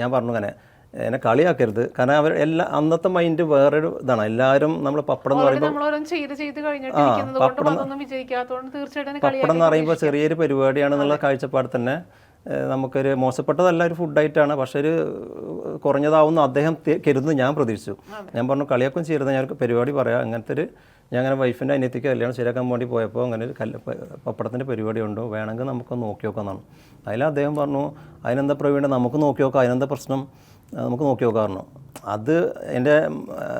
ഞാൻ പറഞ്ഞു അങ്ങനെ എന്നെ കളിയാക്കരുത്. കാരണം അവർ എല്ലാ അന്നത്തെ മൈൻഡ് വേറൊരു ഇതാണ്. എല്ലാവരും നമ്മൾ പപ്പടം എന്ന് പറയുമ്പോൾ അതിനെ പപ്പടം എന്ന് പറയുമ്പോൾ ചെറിയൊരു പരിപാടിയാണെന്നുള്ള കാഴ്ചപ്പാട് തന്നെ നമുക്കൊരു മോശപ്പെട്ടതല്ല ഒരു ഫുഡായിട്ടാണ് പക്ഷെ ഒരു കുറഞ്ഞതാവുന്ന അദ്ദേഹം കരുതുന്നു ഞാൻ പ്രതീക്ഷിച്ചു. ഞാൻ പറഞ്ഞു കളിയാക്കും ചെയ്യരുത് ഞാൻ പരിപാടി പറയാം. അങ്ങനത്തെ ഒരു ഞാൻ അങ്ങനെ വൈഫിന്റെ അനിയത്തിക്ക് കല്യാണം ശരിയാക്കാൻ വേണ്ടി പോയപ്പോൾ അങ്ങനെ ഒരു കല്ല് പപ്പടത്തിന്റെ പരിപാടി ഉണ്ടോ വേണമെങ്കിൽ നമുക്ക് നോക്കി നോക്കാമെന്നാണ് അതിൽ അദ്ദേഹം പറഞ്ഞു അതിനെന്താ പ്രവീണ നമുക്ക് നോക്കി നോക്കാം. അതിനെന്താ പ്രശ്നം? നമുക്ക് നോക്കി നോക്കാറുണ്ട് അത് എന്റെ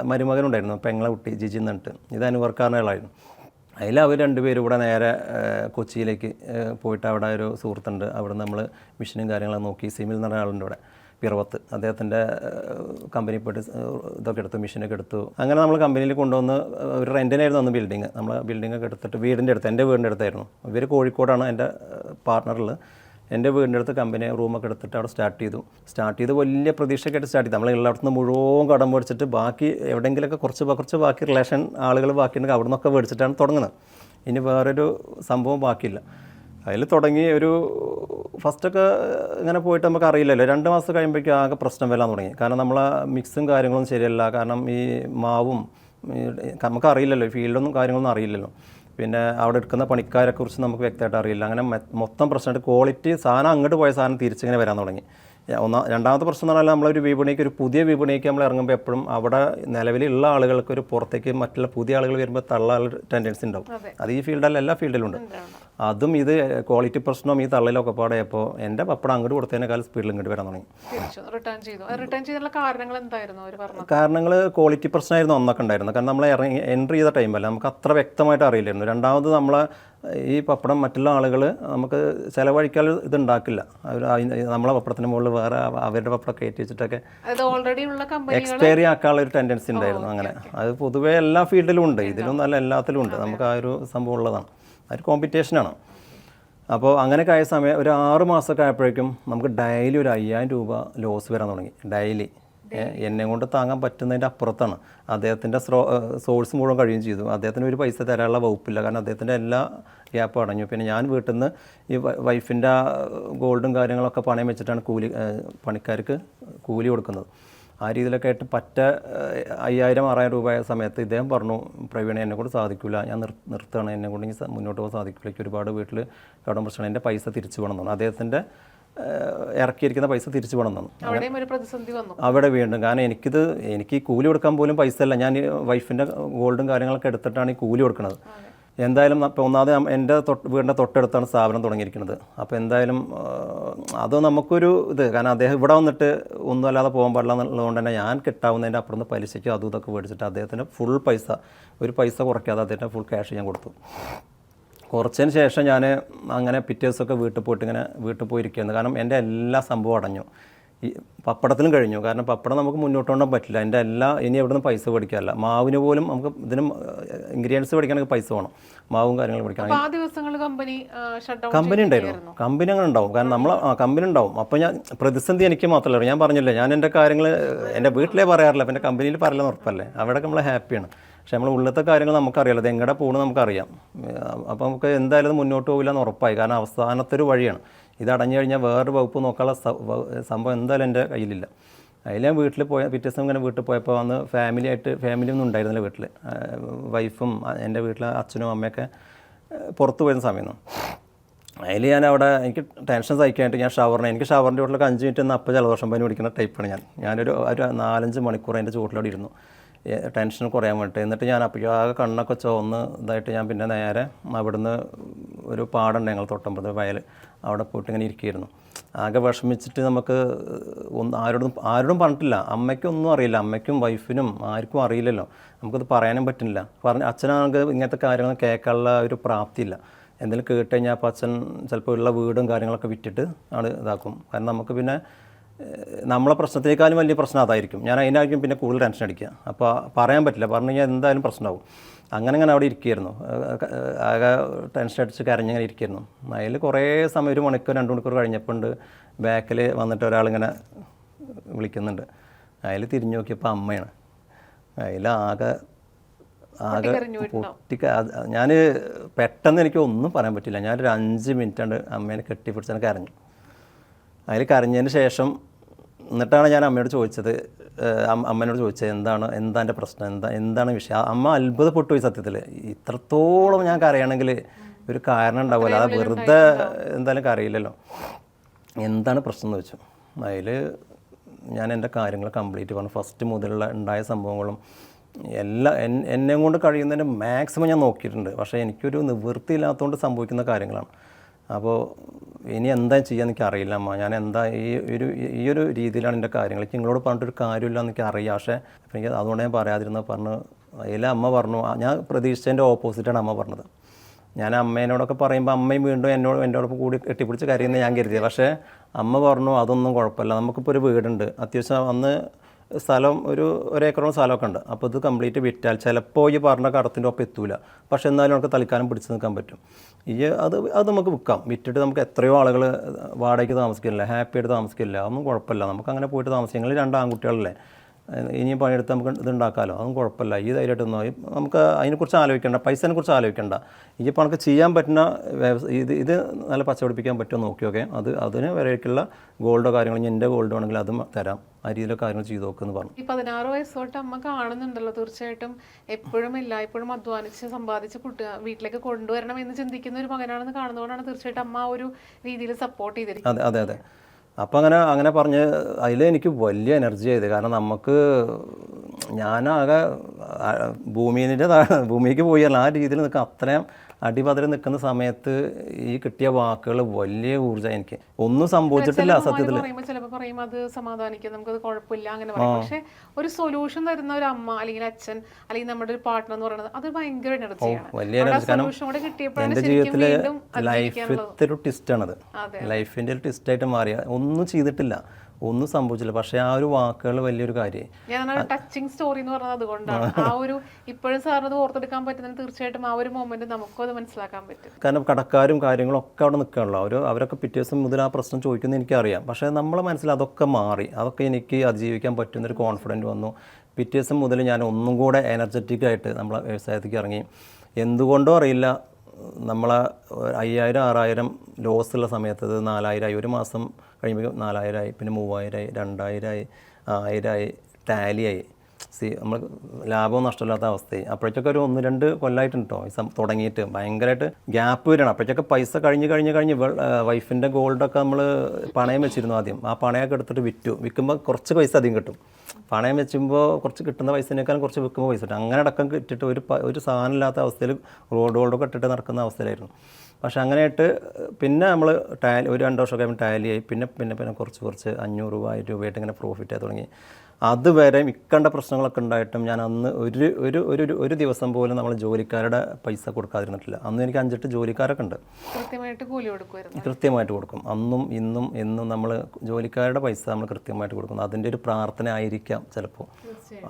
മരുമകനുണ്ടായിരുന്നു പെങ്ങളെ കുട്ടി ജിജി എന്നിട്ട്. ഇത് അനുവർക്കാരനാളായിരുന്നു അതിൽ അവർ രണ്ടുപേരും കൂടെ നേരെ കൊച്ചിയിലേക്ക് പോയിട്ട് അവിടെ ഒരു സുഹൃത്തുണ്ട്. അവിടെ നമ്മൾ മിഷനും കാര്യങ്ങളൊക്കെ നോക്കി സിമിൽ എന്ന് പറഞ്ഞ ആളുണ്ട് ഇവിടെ. പിറവത്ത്. അദ്ദേഹത്തിന്റെ കമ്പനി പോയിട്ട് ഇതൊക്കെ എടുത്തു മിഷനൊക്കെ എടുത്തു. അങ്ങനെ നമ്മൾ കമ്പനിയിൽ കൊണ്ടുവന്ന് ഒരു റെന്റിനായിരുന്നു അന്ന് ബിൽഡിങ്. നമ്മൾ ബിൽഡിംഗ് ഒക്കെ എടുത്തിട്ട് വീടിന്റെ അടുത്ത് എന്റെ വീടിന്റെ അടുത്തായിരുന്നു. ഇവർ കോഴിക്കോടാണ് എന്റെ പാർട്ണറിൽ എന്റെ വീടിന്റെ അടുത്ത് കമ്പനി റൂമൊക്കെ എടുത്തിട്ട് അവിടെ സ്റ്റാർട്ട് ചെയ്തു. സ്റ്റാർട്ട് ചെയ്ത് വലിയ പ്രതീക്ഷയൊക്കെ ആയിട്ട് സ്റ്റാർട്ട് ചെയ്തു. നമ്മൾ ഉള്ളിടത്തുനിന്ന് മുഴുവൻ കടം മേടിച്ചിട്ട് ബാക്കി എവിടെയെങ്കിലുമൊക്കെ കുറച്ച് കുറച്ച് ബാക്കി റിലേഷൻ ആളുകൾ ബാക്കിയുണ്ടെങ്കിൽ അവിടെ നിന്നൊക്കെ മേടിച്ചിട്ടാണ് തുടങ്ങുന്നത്. ഇനി വേറൊരു സംഭവം ബാക്കിയില്ല. അതിൽ തുടങ്ങി ഒരു ഫസ്റ്റൊക്കെ ഇങ്ങനെ പോയിട്ട് നമുക്ക് അറിയില്ലല്ലോ. രണ്ട് മാസം കഴിയുമ്പോഴേക്കും ആകെ പ്രശ്നം വരാൻ തുടങ്ങി. കാരണം നമ്മളെ മിക്സും കാര്യങ്ങളും ശരിയല്ല. കാരണം ഈ മാവും നമുക്ക് അറിയില്ലല്ലോ. ഫീൽഡൊന്നും കാര്യങ്ങളൊന്നും അറിയില്ലല്ലോ. പിന്നെ അവിടെ എടുക്കുന്ന പണിക്കാരെക്കുറിച്ച് നമുക്ക് വ്യക്തമായിട്ട് അറിയില്ല. അങ്ങനെ മൊത്തം പ്രശ്നമായിട്ട് ക്വാളിറ്റി സാധനം അങ്ങോട്ട് പോയ സാധനം തിരിച്ചിങ്ങനെ വരാൻ തുടങ്ങി. ഒന്നാ രണ്ടാമത്തെ പ്രശ്നം എന്ന് പറഞ്ഞാൽ നമ്മളൊരു വിപണിക്ക് ഒരു പുതിയ വിപണിക്ക് നമ്മൾ ഇറങ്ങുമ്പോൾ എപ്പോഴും അവിടെ നിലവിലുള്ള ആളുകൾക്ക് ഒരു പുറത്തേക്ക് മറ്റുള്ള പുതിയ ആളുകൾ വരുമ്പോൾ തള്ളാനുള്ള ടെൻഡൻസി ഉണ്ടാവും. അത്. ഈ ഫീൽഡല്ല എല്ലാ ഫീൽഡിലും ഉണ്ട്. അതും ഇത് ക്വാളിറ്റി പ്രശ്നവും ഈ തള്ളലൊക്കെ പാടെയപ്പോൾ എന്റെ പപ്പടം അങ്ങോട്ട് കൊടുത്തതിനേക്കാൾ സ്പീഡിൽ ഇങ്ങോട്ട് വരാൻ തുടങ്ങി. കാരണങ്ങൾ ക്വാളിറ്റി പ്രശ്നമായിരുന്നു ഒന്നൊക്കെ ഉണ്ടായിരുന്നു. കാരണം നമ്മൾ ഇറങ്ങി എൻട്രി ചെയ്ത ടൈമല്ല നമുക്ക് അത്ര വ്യക്തമായിട്ട് അറിയില്ലായിരുന്നു. രണ്ടാമത് നമ്മളെ ഈ പപ്പടം മറ്റുള്ള ആളുകൾ നമുക്ക് ചിലവഴിക്കാൻ ഇതുണ്ടാക്കില്ല. അവർ നമ്മളെ പപ്പടത്തിന് മുകളിൽ വേറെ അവരുടെ പപ്പടം കയറ്റി വെച്ചിട്ടൊക്കെ എക്സ്പയറി ആക്കാനുള്ള ഒരു ടെൻഡൻസി ഉണ്ടായിരുന്നു അങ്ങനെ. അത് പൊതുവേ എല്ലാ ഫീൽഡിലും ഉണ്ട്. ഇതിലും നല്ല എല്ലാത്തിലും ഉണ്ട്. നമുക്ക് ആ ഒരു സംഭവം ഉള്ളതാണ്. ആ ഒരു കോമ്പറ്റീഷനാണ് അപ്പോൾ അങ്ങനെ ആയ സമയം ഒരു ആറ് മാസമൊക്കെ ആയപ്പോഴേക്കും നമുക്ക് ഡെയിലി ഒരു അയ്യായിരം രൂപ ലോസ് വരാൻ തുടങ്ങി. ഡെയിലി എന്നെ കൊണ്ട് താങ്ങാൻ പറ്റുന്നതിന്റെ അപ്പുറത്താണ്. അദ്ദേഹത്തിന്റെ സോഴ്സ് മുഴുവൻ കഴിയുകയും ചെയ്തു. അദ്ദേഹത്തിന് ഒരു പൈസ തരാനുള്ള വകുപ്പില്ല. കാരണം അദ്ദേഹത്തിന്റെ എല്ലാ ഗ്യാപ്പും അടഞ്ഞു. പിന്നെ ഞാൻ വീട്ടിൽ നിന്ന് ഈ വൈഫിന്റെ ഗോൾഡും കാര്യങ്ങളൊക്കെ പണയം വെച്ചിട്ടാണ് കൂലി പണിക്കാർക്ക് കൂലി കൊടുക്കുന്നത്. ആ രീതിയിലൊക്കെ ആയിട്ട് പറ്റ അയ്യായിരം ആറായിരം രൂപ ആയ സമയത്ത് ഇദ്ദേഹം പറഞ്ഞു പ്രവീണ എന്നെ കൊണ്ട് സാധിക്കില്ല ഞാൻ നിർ നിർത്തുകയാണ്. എന്നെ കൊണ്ട് ഇനി മുന്നോട്ട് പോകാൻ സാധിക്കില്ല ഒരുപാട് വീട്ടിൽ കടം പ്രശ്നമാണ് എന്റെ പൈസ തിരിച്ചു വേണം എന്നാണ് അദ്ദേഹത്തിന്റെ ഇറക്കിയിരിക്കുന്ന പൈസ തിരിച്ചു വേണം വന്നു. അവിടെ വീണ്ടും. കാരണം എനിക്കിത് എനിക്ക് കൂലി കൊടുക്കാൻ പോലും പൈസ അല്ല ഞാൻ വൈഫിന്റെ ഗോൾഡും കാര്യങ്ങളൊക്കെ എടുത്തിട്ടാണ് ഈ കൂലി കൊടുക്കുന്നത് എന്തായാലും ഇപ്പോൾ ഒന്നാമത് എന്റെ തൊട്ട് വീടിന്റെ തൊട്ടടുത്താണ് സ്ഥാപനം തുടങ്ങിയിരിക്കുന്നത്. അപ്പോൾ എന്തായാലും അത് നമുക്കൊരു ഇത്. കാരണം അദ്ദേഹം ഇവിടെ വന്നിട്ട് ഒന്നും അല്ലാതെ പോകാൻ പാടില്ല എന്നുള്ളതുകൊണ്ട് തന്നെ ഞാൻ കിട്ടാവുന്നതിന്റെ അപ്പുറം നിന്ന് പലിശയ്ക്കും അതും ഇതൊക്കെ മേടിച്ചിട്ട് അദ്ദേഹത്തിന്റെ ഫുൾ പൈസ ഒരു പൈസ കുറയ്ക്കാതെ അദ്ദേഹത്തിന്റെ ഫുൾ ക്യാഷ് ഞാൻ കൊടുത്തു. കുറച്ചതിന് ശേഷം ഞാൻ അങ്ങനെ പിറ്റേ ദിവസമൊക്കെ വീട്ടിൽ പോയിട്ട് ഇങ്ങനെ വീട്ടിൽ പോയിരിക്കുകയാണ് കാരണം എന്റെ എല്ലാ സംഭവം അടഞ്ഞു. ഈ പപ്പടത്തിനും കഴിഞ്ഞു. കാരണം പപ്പടം നമുക്ക് മുന്നോട്ട് കൊണ്ടാൻ പറ്റില്ല. എന്റെ എല്ലാ ഇനി എവിടെ നിന്ന് പൈസ പഠിക്കാറില്ല മാവിന് പോലും നമുക്ക് ഇതിനും ഇൻഗ്രീഡിയൻസ് മേടിക്കണമെങ്കിൽ പൈസ വേണം. മാവും കാര്യങ്ങളും ദിവസങ്ങളിൽ കമ്പനി ഉണ്ടായിരുന്നു. കമ്പനി അങ്ങനെ ഉണ്ടാവും. കാരണം നമ്മൾ ആ കമ്പനി ഉണ്ടാവും. അപ്പോൾ ഞാൻ പ്രതിസന്ധി എനിക്ക് മാത്രമല്ല. ഞാൻ പറഞ്ഞില്ലേ ഞാൻ എന്റെ കാര്യങ്ങൾ എന്റെ വീട്ടിലേ പറയാറില്ല. അപ്പം എന്റെ കമ്പനിയിൽ പറയില്ല ഉറപ്പല്ലേ? അവിടെയൊക്കെ നമ്മൾ ഹാപ്പിയാണ് പക്ഷെ നമ്മൾ ഉള്ളത്തെ കാര്യങ്ങൾ നമുക്കറിയാലോ അത് എങ്ങടെ പോകണമെന്ന് നമുക്കറിയാം. അപ്പോൾ നമുക്ക് എന്തായാലും മുന്നോട്ട് പോകില്ല എന്ന് ഉറപ്പായി. കാരണം അവസാനത്തെ ഒരു വഴിയാണ്. ഇത് അടഞ്ഞു കഴിഞ്ഞാൽ വേറൊരു വകുപ്പ് നോക്കാനുള്ള സംഭവം എന്തായാലും എന്റെ കയ്യിലില്ല. അതിൽ ഞാൻ വീട്ടിൽ പോയ പിറ്റേ ദിവസം ഇങ്ങനെ വീട്ടിൽ പോയപ്പോൾ അന്ന് ഫാമിലി ആയിട്ട് ഫാമിലി ഒന്നും ഉണ്ടായിരുന്നില്ല വീട്ടിൽ വൈഫും എന്റെ വീട്ടിലെ അച്ഛനും അമ്മയൊക്കെ പുറത്തു പോയിരുന്ന സമയമാണ്. അതിൽ ഞാൻ അവിടെ എനിക്ക് ടെൻഷൻ സഹിക്കാനായിട്ട് ഞാൻ ഷവറിന് എനിക്ക് ഷവറിന്റെ വീട്ടിലൊക്കെ അഞ്ച് മിനിറ്റ് ഒന്ന് അപ്പം ജലദോഷം പനി പിടിക്കുന്ന ടൈപ്പാണ് ഞാൻ. ഞാനൊരു ഒരു നാലഞ്ച് മണിക്കൂർ അതിന്റെ ചുവട്ടിലോടെ ഇരുന്നു. ടെൻഷൻ കുറയാൻ വേണ്ടിയിട്ട്. എന്നിട്ട് ഞാൻ അപ്പോൾ ആകെ കണ്ണൊക്കെ ചുവന്ന് ഇതായിട്ട് ഞാൻ പിന്നെ നേരെ അവിടുന്ന് ഒരു പാടുണ്ട് ഞങ്ങൾ തൊട്ടമ്പത് വയൽ. അവിടെ പോയിട്ട് ഇങ്ങനെ ഇരിക്കുകയായിരുന്നു. ആകെ വിഷമിച്ചിട്ട് നമുക്ക് ഒന്ന് ആരോടും ആരോടും പറഞ്ഞിട്ടില്ല. അമ്മയ്ക്കൊന്നും അറിയില്ല. അമ്മയ്ക്കും വൈഫിനും ആർക്കും അറിയില്ലല്ലോ. നമുക്കത് പറയാനും പറ്റുന്നില്ല. പറഞ്ഞ അച്ഛനാണെങ്കിൽ ഇങ്ങനത്തെ കാര്യങ്ങൾ കേൾക്കാനുള്ള ഒരു പ്രാപ്തിയില്ല. എന്തെങ്കിലും കേട്ട് കഴിഞ്ഞാൽ അപ്പോൾ അച്ഛൻ ചിലപ്പോൾ ഉള്ള വീടും കാര്യങ്ങളൊക്കെ വിറ്റിട്ട് ആൾ ഇതാക്കും. കാരണം നമുക്ക് പിന്നെ നമ്മളെ പ്രശ്നത്തേക്കാളും വലിയ പ്രശ്നം അതായിരിക്കും. ഞാൻ അതിനായിരിക്കും പിന്നെ കൂടുതൽ ടെൻഷൻ അടിക്കുക. അപ്പോൾ പറയാൻ പറ്റില്ല. പറഞ്ഞു കഴിഞ്ഞാൽ എന്തായാലും പ്രശ്നമാവും. അങ്ങനെ അങ്ങനെ അവിടെ ഇരിക്കുകയായിരുന്നു. ആകെ ടെൻഷൻ അടിച്ച് കരഞ്ഞിങ്ങനെ ഇരിക്കുകയായിരുന്നു. അതിൽ കുറേ സമയം ഒരു മണിക്കൂർ രണ്ട് മണിക്കൂർ കഴിഞ്ഞപ്പോൾ ഉണ്ട് ബാക്കിൽ വന്നിട്ട് ഒരാളിങ്ങനെ വിളിക്കുന്നുണ്ട്. അതിൽ തിരിഞ്ഞു നോക്കിയപ്പോൾ അമ്മയാണ്. അതിലാകെ ആകെ ആകെ പൊട്ടിക്ക ഞാൻ പെട്ടെന്ന് എനിക്ക് ഒന്നും പറയാൻ പറ്റില്ല. ഞാനൊരു അഞ്ച് മിനിറ്റ് ആണ്ട് അമ്മേനെ കെട്ടിപ്പിടിച്ചാൽ കരഞ്ഞു. അതിൽ കരഞ്ഞതിന് ശേഷം എന്നിട്ടാണ് ഞാൻ അമ്മയോട് ചോദിച്ചത് അമ്മനോട് അമ്മ- ചോദിച്ചത് എന്താണ് എന്താ എന്റെ പ്രശ്നം എന്താ എന്താണ് വിഷയം? അമ്മ അത്ഭുതപ്പെട്ടു പോയി സത്യത്തിൽ ഇത്രത്തോളം ഞാൻ കരയണമെങ്കിൽ ഒരു കാരണം ഉണ്ടാവില്ല. അത് വെറുതെ എന്തായാലും കരയില്ലല്ലോ. എന്താണ് പ്രശ്നം എന്ന് വെച്ചു അതിൽ ഞാൻ എന്റെ കാര്യങ്ങൾ കംപ്ലീറ്റ് പറഞ്ഞു. ഫസ്റ്റ് മുതലുള്ള ഉണ്ടായ സംഭവങ്ങളും എല്ലാ എന്നെ കൊണ്ട് കഴിയുന്നതിന്റെ മാക്സിമം ഞാൻ നോക്കിയിട്ടുണ്ട്. പക്ഷേ എനിക്കൊരു നിവൃത്തിയില്ലാത്തതുകൊണ്ട് സംഭവിക്കുന്ന കാര്യങ്ങളാണ്. അപ്പോൾ ഇനി എന്താ ചെയ്യുക എനിക്ക് അറിയില്ല അമ്മ. ഞാൻ എന്താ ഈ ഒരു ഈ ഒരു രീതിയിലാണ് എന്റെ കാര്യങ്ങൾ. എനിക്ക് നിങ്ങളോട് പറഞ്ഞിട്ടൊരു കാര്യമില്ല എനിക്ക് അറിയാം പക്ഷേ എനിക്ക് അതുകൊണ്ട് ഞാൻ പറയാതിരുന്ന പറഞ്ഞു അതിൽ അമ്മ പറഞ്ഞു ഞാൻ പ്രതീക്ഷിച്ചതിന്റെ ഓപ്പോസിറ്റാണ് അമ്മ പറഞ്ഞത്. ഞാൻ അമ്മേനോടൊക്കെ പറയുമ്പോൾ അമ്മയും വീണ്ടും എന്നോട് എന്നോടൊപ്പം കൂടി കെട്ടിപ്പിടിച്ച് കരയുന്ന ഞാൻ കരുതിയത് പക്ഷേ അമ്മ പറഞ്ഞു അതൊന്നും കുഴപ്പമില്ല. നമുക്കിപ്പോൾ ഒരു വീടുണ്ട്. അത്യാവശ്യം അന്ന് സ്ഥലം ഒരു ഒരേക്കറോളം സ്ഥലമൊക്കെ ഉണ്ട്. അപ്പോൾ ഇത് കംപ്ലീറ്റ് വിറ്റാൽ ചിലപ്പോൾ ഈ പറഞ്ഞ കടത്തിന്റെ ഒപ്പം എത്തൂല. പക്ഷേ എന്നാലും നമുക്ക് തൽക്കാലം പിടിച്ച് നിൽക്കാൻ പറ്റും. ഈ അത് അത് നമുക്ക് വിൽക്കാം. വിറ്റിട്ട് നമുക്ക് എത്രയോ ആളുകൾ വാടകയ്ക്ക് താമസിക്കില്ല ഹാപ്പി ആയിട്ട് താമസിക്കില്ല അതൊന്നും കുഴപ്പമില്ല. നമുക്ക് അങ്ങനെ പോയിട്ട് താമസിക്കുന്നത് ഞങ്ങൾ രണ്ട് ആൺകുട്ടികളല്ലേ. ഇനിയും പണിയെടുത്ത് നമുക്ക് ഇതുണ്ടാക്കാമല്ലോ അതും കുഴപ്പമില്ല. ഈ ധൈര്യമായിട്ടൊന്നും. നമുക്ക് അതിനെക്കുറിച്ച് ആലോചിക്കേണ്ട. പൈസനെ കുറിച്ച് ആലോചിക്കേണ്ട. ഈ ഇപ്പോൾ നമുക്ക് ചെയ്യാൻ പറ്റുന്ന വ്യവസായ ഇത് ഇത് നല്ല പച്ചപിടിപ്പിക്കാൻ പറ്റുമോ നോക്കിയൊക്കെ അത് അതിന് വരേക്കുള്ള ഗോൾഡോ കാര്യങ്ങളോ ഇനി എന്റെ ഗോൾഡ് ആണെങ്കിൽ അതും തരാം. ആ രീതിയിലെ കാര്യങ്ങൾ ചെയ്തു നോക്കുമെന്ന് പറഞ്ഞു. ഈ പതിനാറ് വയസ്സ് തൊട്ട് അമ്മ കാണുന്നുണ്ടല്ലോ തീർച്ചയായിട്ടും. എപ്പോഴും എല്ലായ്പ്പോഴും അധ്വാനിച്ച് സമ്പാദിച്ച് കുട്ടി വീട്ടിലേക്ക് കൊണ്ടുവരണം എന്ന് ചിന്തിക്കുന്ന ഒരു മകനാണെന്ന് കാണുന്നതുകൊണ്ടാണ് തീർച്ചയായിട്ടും അമ്മ ആ ഒരു രീതിയിൽ സപ്പോർട്ട് ചെയ്തിരിക്കുന്നത്. അതെ അതെ അതെ. അപ്പം അങ്ങനെ അങ്ങനെ പറഞ്ഞ് അതിൽ എനിക്ക് വലിയ എനർജി ആയത്. കാരണം നമുക്ക് ഞാനാകെ ഭൂമിന്റെ ഭൂമിക്ക് പോയി ആ രീതിയിൽ നിൽക്കുക അത്രയും അടിപതറി നിൽക്കുന്ന സമയത്ത് ഈ കിട്ടിയ വാക്കുകൾ വലിയ ഊർജം എനിക്ക്. ഒന്നും സംഭവിച്ചിട്ടില്ല സത്യത്തിൽ ചിലപ്പോൾ പറയും അത് സമാധാനിക്കും നമുക്കത് കുഴപ്പമില്ല അങ്ങനെ പറയും. പക്ഷെ ഒരു സൊല്യൂഷൻ തരുന്ന ഒരു അമ്മ അല്ലെങ്കിൽ അച്ഛൻ അല്ലെങ്കിൽ നമ്മുടെ ഒരു പാർട്ട്ണർ എന്ന് പറയുന്നത് അത് ഭയങ്കര എനർജിയാണ് വലിയ എനർജി എന്റെ ജീവിതത്തിലെ ലൈഫിലത്തെ ഒരു ട്വിസ്റ്റാണത് ആയിട്ട് ലൈഫിന്റെ ഒരു ട്വിസ്റ്റായിട്ട് മാറിയ. ഒന്നും ചെയ്തിട്ടില്ല. ഒന്നും സംഭവിച്ചില്ല. പക്ഷേ ആ ഒരു വാക്കുകൾ വലിയൊരു കാര്യം. ഞാൻ ടച്ചിങ് സ്റ്റോറി എന്ന് പറഞ്ഞത് അതുകൊണ്ടാണ്. ആ ഒരു ഇപ്പോഴും സാറിന് അത് ഓർത്തെടുക്കാൻ പറ്റുന്നത് തീർച്ചയായിട്ടും ആ ഒരു മൊമെന്റ് നമുക്കും അത് മനസ്സിലാക്കാൻ പറ്റും. കാരണം കടക്കാരും കാര്യങ്ങളും ഒക്കെ അവിടെ നിൽക്കാനുള്ളൂ അവർ അവരൊക്കെ പിറ്റേ ദിവസം മുതൽ ആ പ്രശ്നം ചോദിക്കുന്നത് എനിക്കറിയാം. പക്ഷേ നമ്മളെ മനസ്സിൽ അതൊക്കെ മാറി. അതൊക്കെ എനിക്ക് അതിജീവിക്കാൻ പറ്റുന്നൊരു കോൺഫിഡന്റ് വന്നു. പിറ്റേ ദിവസം മുതൽ ഞാൻ ഒന്നും കൂടെ എനർജറ്റിക് ആയിട്ട് നമ്മളെ വ്യവസായത്തേക്ക് ഇറങ്ങി. എന്തുകൊണ്ടോ അറിയില്ല. നമ്മളെ അയ്യായിരം ആറായിരം ലോസ് ഉള്ള സമയത്ത് അത് നാലായിരമായി ഒരു മാസം കഴിയുമ്പോൾ നാലായിരമായി പിന്നെ മൂവായിരമായി രണ്ടായിരമായി ആയിരമായി ടാലിയായി. സി നമ്മൾ ലാഭവും നഷ്ടമില്ലാത്ത അവസ്ഥയായി. അപ്പോഴേക്കൊക്കെ ഒരു ഒന്ന് രണ്ട് കൊല്ലമായിട്ടുണ്ട് കേട്ടോ ഈ സം തുടങ്ങിയിട്ട് ഭയങ്കരമായിട്ട് ഗ്യാപ്പ് വരണം. അപ്പോഴേക്കൊക്കെ പൈസ കഴിഞ്ഞ് കഴിഞ്ഞ് കഴിഞ്ഞ് വൈഫിന്റെ ഗോൾഡൊക്കെ നമ്മൾ പണയം വെച്ചിരുന്നു ആദ്യം. ആ പണയൊക്കെ എടുത്തിട്ട് വിറ്റു. വിൽക്കുമ്പോൾ കുറച്ച് പൈസ അധികം കിട്ടും. പണയം വെച്ചുമ്പോൾ കുറച്ച് കിട്ടുന്ന പൈസനേക്കാളും കുറച്ച് വിൽക്കുമ്പോൾ പൈസ കിട്ടും. അങ്ങനെ അടക്കം കിട്ടിയിട്ട് ഒരു ഒരു സാധനം ഇല്ലാത്ത അവസ്ഥയിൽ റോഡ് ഗോൾഡൊക്കെ ഇട്ടിട്ട് നടക്കുന്ന അവസ്ഥയിലായിരുന്നു. പക്ഷെ അങ്ങനെയായിട്ട് പിന്നെ നമ്മൾ ടാലി ഒരു രണ്ട് വർഷമൊക്കെ ടാലിയായി പിന്നെ പിന്നെ പിന്നെ കുറച്ച് കുറച്ച് അഞ്ഞൂറ് രൂപ രൂപയായിട്ട് ഇങ്ങനെ പ്രോഫിറ്റ് ആയി തുടങ്ങി. അതുവരെ മിക്കണ്ട പ്രശ്നങ്ങളൊക്കെ ഉണ്ടായിട്ടും ഞാൻ അന്ന് ഒരു ഒരു ഒരു ഒരു- ഒരു ദിവസം പോലും നമ്മൾ ജോലിക്കാരുടെ പൈസ കൊടുക്കാതിരുന്നിട്ടില്ല. അന്ന് എനിക്ക് അഞ്ചെട്ട് ജോലിക്കാരൊക്കെ ഉണ്ട്. കൃത്യമായിട്ട് കൂലി കൊടുക്കുമായിരുന്നു കൃത്യമായിട്ട് കൊടുക്കും. അന്നും ഇന്നും എന്നും നമ്മൾ ജോലിക്കാരുടെ പൈസ നമ്മൾ കൃത്യമായിട്ട് കൊടുക്കുന്നു. അതിന്റെ ഒരു പ്രാർത്ഥന ആയിരിക്കാം ചിലപ്പോൾ.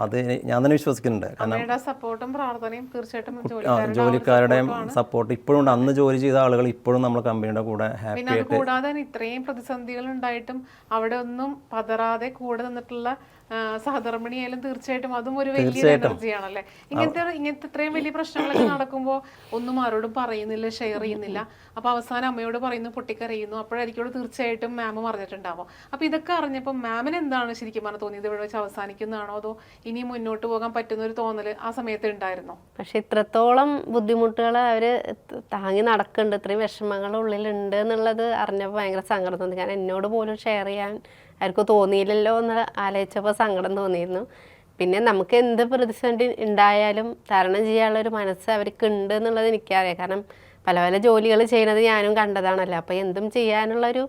അത് ഞാൻ തന്നെ വിശ്വസിക്കുന്നുണ്ട്. കാരണം സപ്പോർട്ടും പ്രാർത്ഥനയും തീർച്ചയായിട്ടും ജോലിക്കാരുടെയും സപ്പോർട്ട് ഇപ്പോഴും ഉണ്ട്. അന്ന് ജോലി ചെയ്ത ആളുകൾ ഇപ്പോഴും നമ്മുടെ കമ്പനിയുടെ കൂടെ ഹാപ്പി കൂടാതെ ഇത്രയും പ്രതിസന്ധികൾ ഉണ്ടായിട്ടും അവിടെ ഒന്നും പതറാതെ കൂടെ നിന്നിട്ടുള്ള സഹധർമ്മിണിയായാലും തീർച്ചയായിട്ടും അതും ഒരു വലിയ എനർജിയാണല്ലേ? ഇങ്ങനത്തെ ഇങ്ങനത്തെ ഇത്രയും വലിയ പ്രശ്നങ്ങളൊക്കെ നടക്കുമ്പോൾ ഒന്നും ആരോടും പറയുന്നില്ല ഷെയർ ചെയ്യുന്നില്ല. അപ്പൊ അവസാനം അമ്മയോട് പറയുന്നു പൊട്ടിക്കറിയുന്നു അപ്പോഴായിരിക്കും തീർച്ചയായിട്ടും മാം പറഞ്ഞിട്ടുണ്ടാവും അപ്പൊ ഇതൊക്കെ അറിഞ്ഞപ്പോൾ മാമിന് എന്താണ് ശരിക്കും പറഞ്ഞാൽ തോന്നിയത്? ഇവിടെ വെച്ച് അവസാനിക്കുന്നതാണോ അതോ ഇനി മുന്നോട്ട് പോകാൻ പറ്റുന്ന ഒരു തോന്നൽ ആ സമയത്ത് ഉണ്ടായിരുന്നു? പക്ഷെ ഇത്രത്തോളം ബുദ്ധിമുട്ടുകൾ അവർ താങ്ങി നടക്കുന്നുണ്ട് ഇത്രയും വിഷമങ്ങൾ ഉള്ളിലുണ്ട് എന്നുള്ളത് അറിഞ്ഞപ്പോൾ ഭയങ്കര സങ്കടം തോന്നി. കാരണം എന്നോട് പോലും ഷെയർ ചെയ്യാൻ അവർക്ക് തോന്നിയില്ലല്ലോ എന്ന് ആലോചിച്ചപ്പോൾ സങ്കടം തോന്നിയിരുന്നു. പിന്നെ നമുക്ക് എന്ത് പ്രതിസന്ധി ഉണ്ടായാലും തരണം ചെയ്യാനുള്ള ഒരു മനസ്സ് അവർക്ക് ഉണ്ട് എന്നുള്ളത് എനിക്കറിയാം. കാരണം പല പല ജോലികൾ ചെയ്യണത് ഞാനും കണ്ടതാണല്ലോ. അപ്പോൾ എന്തും ചെയ്യാനുള്ളൊരു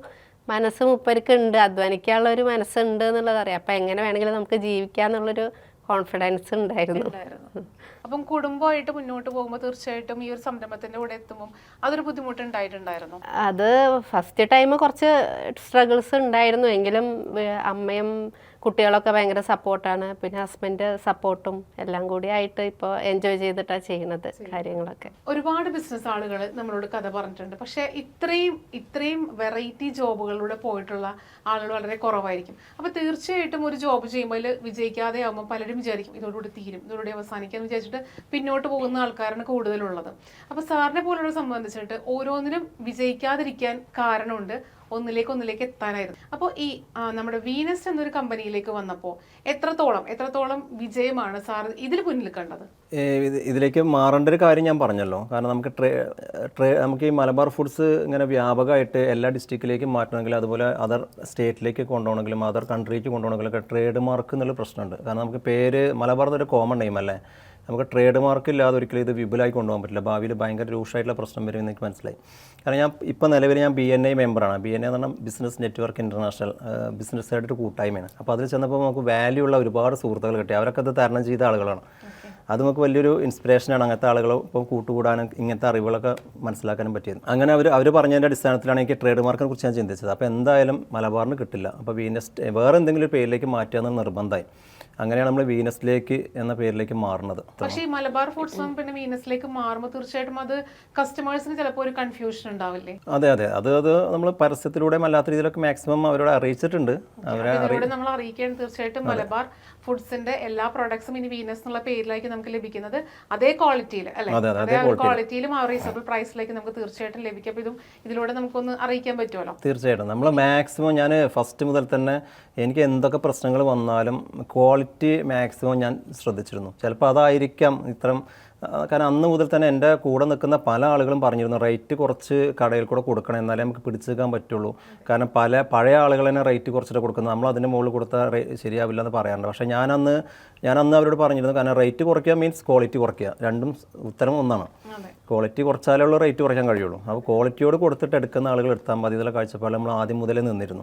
മനസ്സ് മുപ്പർക്ക് ഉണ്ട് അധ്വാനിക്കാനുള്ള ഒരു മനസ്സുണ്ട് എന്നുള്ളത് അറിയാം. അപ്പം എങ്ങനെ വേണമെങ്കിലും നമുക്ക് ജീവിക്കാന്നുള്ളൊരു കോൺഫിഡൻസ് ഉണ്ടായിരുന്നു. ഉണ്ടായിരുന്നു. അപ്പം കുടുംബമായിട്ട് മുന്നോട്ട് പോകുമ്പോൾ തീർച്ചയായിട്ടും ഈ ഒരു സംരംഭത്തിന്റെ കൂടെ എത്തുമ്പോൾ അതൊരു ബുദ്ധിമുട്ട് ഉണ്ടായിട്ടുണ്ടായിരുന്നു അത് ഫസ്റ്റ് ടൈം കുറച്ച് സ്ട്രഗിൾസ് ഉണ്ടായിരുന്നു. എങ്കിലും അമ്മയും കുട്ടികളൊക്കെ ഭയങ്കര സപ്പോർട്ടാണ്. പിന്നെ ഹസ്ബൻഡ് സപ്പോർട്ടും എല്ലാം കൂടി ആയിട്ട് ഇപ്പോൾ എൻജോയ് ചെയ്തിട്ടാണ് ചെയ്യുന്നത് കാര്യങ്ങളൊക്കെ. ഒരുപാട് ബിസിനസ് ആളുകൾ നമ്മളോട് കഥ പറഞ്ഞിട്ടുണ്ട്. പക്ഷേ ഇത്രയും ഇത്രയും വെറൈറ്റി ജോബുകളിലൂടെ പോയിട്ടുള്ള ആളുകൾ വളരെ കുറവായിരിക്കും. അപ്പൊ തീർച്ചയായിട്ടും ഒരു ജോബ് ചെയ്യുമ്പോൾ വിജയിക്കാതെ ആകുമ്പോൾ പലരും വിചാരിക്കും ഇതോടുകൂടി തീരും ഇതോടുകൂടി അവസാനിക്കാന്ന് വിചാരിച്ചിട്ട് പിന്നോട്ട് പോകുന്ന ആൾക്കാരാണ് കൂടുതലുള്ളത്. അപ്പൊ സാറിനെ പോലുള്ള സംബന്ധിച്ചിട്ട് ഓരോന്നിനും വിജയിക്കാതിരിക്കാൻ കാരണമുണ്ട്. ഒന്നിലേക്ക് ഒന്നിലേക്ക് എത്താനായിരുന്നു. അപ്പോൾ ഈ നമ്മുടെ വീനസ് എന്നൊരു കമ്പനിയിലേക്ക് വന്നപ്പോൾ എത്രത്തോളം എത്രത്തോളം വിജയമാണ് സാർ ഇതിൽ മുന്നിൽ കണ്ടത്? ഇതിലേക്ക് മാറേണ്ട ഒരു കാര്യം ഞാൻ പറഞ്ഞല്ലോ. കാരണം നമുക്ക് ട്രേ ട്രേ നമുക്ക് ഈ മലബാർ ഫുഡ്സ് ഇങ്ങനെ വ്യാപകമായിട്ട് എല്ലാ ഡിസ്ട്രിക്റ്റിലേക്കും മാറ്റണമെങ്കിൽ അതുപോലെ അതർ സ്റ്റേറ്റിലേക്ക് കൊണ്ടുപോകണമെങ്കിലും അതർ കൺട്രിക്ക് കൊണ്ടുപോകണമെങ്കിലൊക്കെ ട്രേഡ് മാർക്ക് എന്നുള്ള പ്രശ്നമുണ്ട്. കാരണം നമുക്ക് പേര് മലബാർ എന്നൊരു കോമൺ നെയിം അല്ലേ? നമുക്ക് ട്രേഡ് മാർക്ക് ഇല്ലാതെ ഒരിക്കലും ഇത് വിപുലായി കൊണ്ടുപോകാൻ പറ്റില്ല. ഭാവിയിൽ ഭയങ്കര രൂക്ഷമായിട്ടുള്ള പ്രശ്നം വരും എനിക്ക് മനസ്സിലായി. കാരണം ഞാൻ ഇപ്പോൾ നിലവിൽ ഞാൻ ബി എൻ ഐ മെമ്പറാണ് ബി എൻ ഐ എന്ന് പറഞ്ഞാൽ ബിസിനസ് നെറ്റ്വർക്ക് ഇന്റർനാഷണൽ ബിസിനസ്സായിട്ട് ഒരു കൂട്ടായ്മയാണ്. അപ്പോൾ അതിൽ ചെന്നപ്പോൾ നമുക്ക് വാല്യൂ ഉള്ള ഒരുപാട് സുഹൃത്തുക്കൾ കിട്ടി. അവരൊക്കെ അത് തരണം ചെയ്ത ആളുകളാണ്. അത് നമുക്ക് വലിയൊരു ഇൻസ്പിറേഷനാണ് അങ്ങനത്തെ ആളുകൾ ഇപ്പോൾ കൂട്ടുകൂടാനും ഇങ്ങനത്തെ അറിവുകളൊക്കെ മനസ്സിലാക്കാനും പറ്റിയത്. അങ്ങനെ അവർ അവർ പറഞ്ഞതിന്റെ അടിസ്ഥാനത്തിലാണ് എനിക്ക് ട്രേഡ് മാർക്കിനെ കുറിച്ച് ഞാൻ ചിന്തിച്ചത്. അപ്പോൾ എന്തായാലും മലബാറിന് കിട്ടില്ല. അപ്പോൾ വീനസ് വേറെ എന്തെങ്കിലും പേരിലേക്ക് മാറ്റുക എന്ന് നിർബന്ധമായി. അങ്ങനെയാണ് നമ്മൾ വീനസിലേക്ക് എന്ന പേരിലേക്ക് മാറുന്നത്. പക്ഷേ ഈ മലബാർ ഫുഡ്സും പിന്നെ വീനസിലേക്ക് മാറുമ്പോൾ തീർച്ചയായിട്ടും അത് കസ്റ്റമേഴ്സിന് ചിലപ്പോൾ ഒരു കൺഫ്യൂഷൻ ഉണ്ടാവില്ലേ? അതെ അതെ. അത് അത് നമ്മൾ പരസ്യത്തിലൂടെ അല്ലാത്ത രീതിയിലൊക്കെ മാക്സിമം അവരോട് അറിയിച്ചിട്ടുണ്ട്. അവരെ നമ്മൾ അറിയിക്കാൻ തീർച്ചയായിട്ടും മലബാർ ഫുഡ്സിന്റെ എല്ലാ പ്രോഡക്ട്സും ഇനി വീനസ് എന്നുള്ള പേരിലേക്ക് നമുക്ക് ലഭിക്കുന്നത്. അതേ ക്വാളിറ്റിയിൽ അല്ലെ? അതെ, ക്വാളിറ്റിയിലും ആ റീസണബിൾ പ്രൈസിലേക്ക് നമുക്ക് തീർച്ചയായിട്ടും ലഭിക്കും. ഇതും ഇതിലൂടെ നമുക്കൊന്ന് അറിയിക്കാൻ പറ്റുമല്ലോ തീർച്ചയായിട്ടും. നമ്മൾ മാക്സിമം ഞാൻ ഫസ്റ്റ് മുതൽ തന്നെ എനിക്ക് എന്തൊക്കെ പ്രശ്നങ്ങൾ വന്നാലും ക്വാളിറ്റി മാക്സിമം ഞാൻ ശ്രദ്ധിച്ചിരുന്നു. ചിലപ്പോൾ അതായിരിക്കാം ഇത്തരം കാരണം അന്ന് മുതൽ തന്നെ എന്റെ കൂടെ നിൽക്കുന്ന പല ആളുകളും പറഞ്ഞിരുന്നു റേറ്റ് കുറച്ച് കടയിൽ കൂടെ കൊടുക്കണം എന്നാലേ നമുക്ക് പിടിച്ചു നിൽക്കാൻ പറ്റുള്ളൂ. കാരണം പല പഴയ ആളുകൾ തന്നെ റേറ്റ് കുറച്ചിട്ട് കൊടുക്കുന്നത്. നമ്മൾ അതിന്റെ മുകളിൽ കൊടുത്താൽ ശരിയാവില്ല എന്ന് പറയാറുണ്ട്. പക്ഷേ ഞാനന്ന് ഞാനന്ന് അവരോട് പറഞ്ഞിരുന്നു കാരണം റേറ്റ് കുറയ്ക്കുക മീൻസ് ക്വാളിറ്റി കുറയ്ക്കുക. രണ്ടും ഉത്തരം ഒന്നാണ്. ക്വാളിറ്റി കുറച്ചാലേ ഉള്ളൂ റേറ്റ് കുറയ്ക്കാൻ കഴിയുള്ളൂ. അപ്പോൾ ക്വാളിറ്റിയോട് കൊടുത്തിട്ട് എടുക്കുന്ന ആളുകൾ എടുത്താൽ മതി എന്നുള്ള കാഴ്ചപ്പാട് നമ്മൾ ആദ്യം മുതലേ നിന്നിരുന്നു.